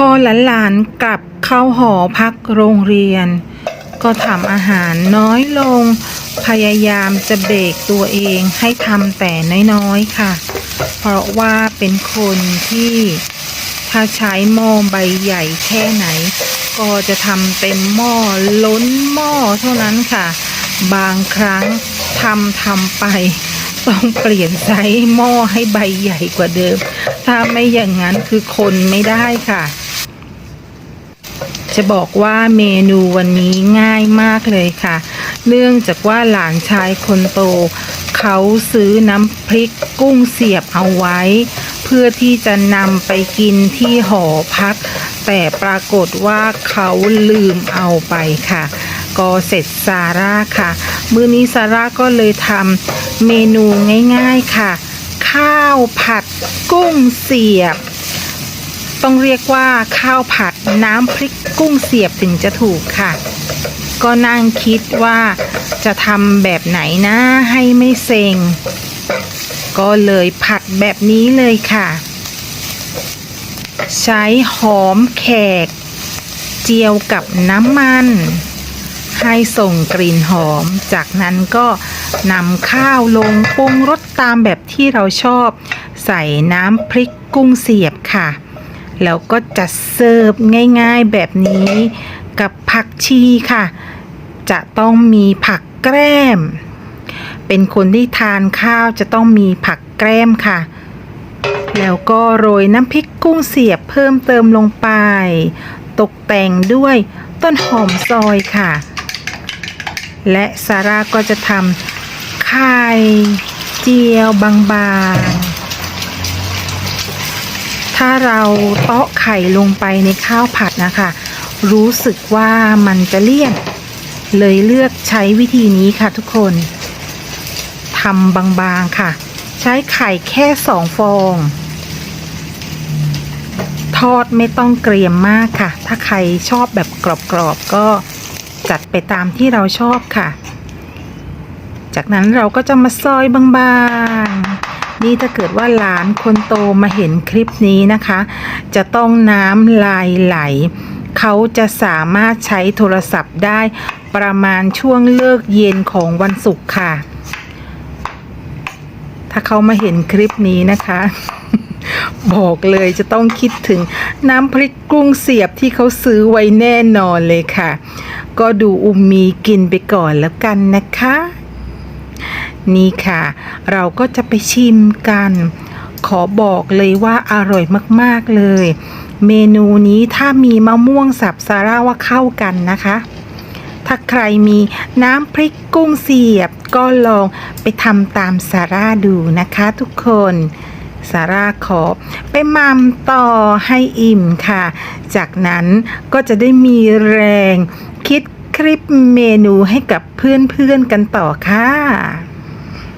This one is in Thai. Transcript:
พอหลานๆกลับเข้าหอพักโรงเรียน ก็ทำอาหารน้อยลง พยายามจะเบรกตัวเองให้ทำแต่น้อยๆค่ะ เพราะว่าเป็นคนที่ถ้าใช้หม้อใบใหญ่แค่ไหน ก็จะทำเต็มหม้อล้นหม้อเท่านั้นค่ะ บางครั้งทำทำไป ต้องเปลี่ยนไซส์หม้อให้ใบใหญ่กว่าเดิม ถ้าไม่อย่างนั้นคือคนไม่ได้ค่ะ จะบอกว่าเมนูวันนี้ง่ายมากเลยค่ะ เนื่องจากว่าหลานชายคนโต เขาซื้อน้ำพริกกุ้งเสียบเอาไว้ เพื่อที่จะนำไปกินที่หอพัก แต่ปรากฏว่าเขาลืมเอาไปค่ะ ก็เสร็จซาร่าค่ะ มื้อนี้ซาร่าก็เลยทำเมนูง่ายๆค่ะ ข้าวผัดกุ้งเสียบ ต้องเรียกว่าข้าวผัดน้ำพริกกุ้งเสียบถึงจะถูกค่ะ ก็นั่งคิดว่าจะทำแบบไหนนะให้ไม่เซ็ง ก็เลยผัดแบบนี้เลยค่ะ ใช้หอมแขก เจียวกับน้ำมัน ให้ส่งกลิ่นหอม จากนั้นก็นำข้าวลงปรุงรสตามแบบที่เราชอบ ใส่น้ำพริกกุ้งเสียบค่ะ แล้วก็จะเสิร์ฟง่ายๆแบบนี้กับผักชีค่ะ จะต้องมีผักแกล้ม เป็นคนที่ทานข้าวจะต้องมีผักแกล้มค่ะ แล้วก็โรยน้ำพริกกุ้งเสียบเพิ่มเติมลงไป ตกแต่งด้วยต้นหอมซอยค่ะ และซาร่าก็จะทำไข่เจียวบางๆ ถ้าเราเตาะไข่ลงไปในข้าวผัดนะคะ รู้สึกว่ามันจะเลี่ยน เลยเลือกใช้วิธีนี้ค่ะทุกคนทำบางๆค่ะ ใช้ไข่แค่สองฟอง ทอดไม่ต้องเกรียมมากค่ะ ถ้าใครชอบแบบกรอบๆก็จัดไปตามที่เราชอบค่ะ จากนั้นเราก็จะมาซอยบางๆ นี่ถ้าเกิดว่าหลานคนโตมาเห็นคลิปนี้นะคะ จะต้องน้ำลายไหล เขาจะสามารถใช้โทรศัพท์ได้ประมาณช่วงเลิกเย็นของวันศุกร์ค่ะ ถ้าเขามาเห็นคลิปนี้นะคะ บอกเลยจะต้องคิดถึงน้ำพริกกุ้งเสียบที่เขาซื้อไว้แน่นอนเลยค่ะ ก็ดูอุมมีกินไปก่อนแล้วกันนะคะ นี่ค่ะ เราก็จะไปชิมกัน ขอบอกเลยว่าอร่อยมากๆเลย เมนูนี้ถ้ามีมะม่วงสับซาร่าว่าเข้ากันนะคะ ถ้าใครมีน้ำพริกกุ้งเสียบ ก็ลองไปทำตามซาร่าดูนะคะทุกคนซาร่าขอไปมัมต่อให้อิ่มค่ะ จากนั้นก็จะได้มีแรงคิด ลิปเมนูให้กับเพื่อนๆกันต่อค่ะ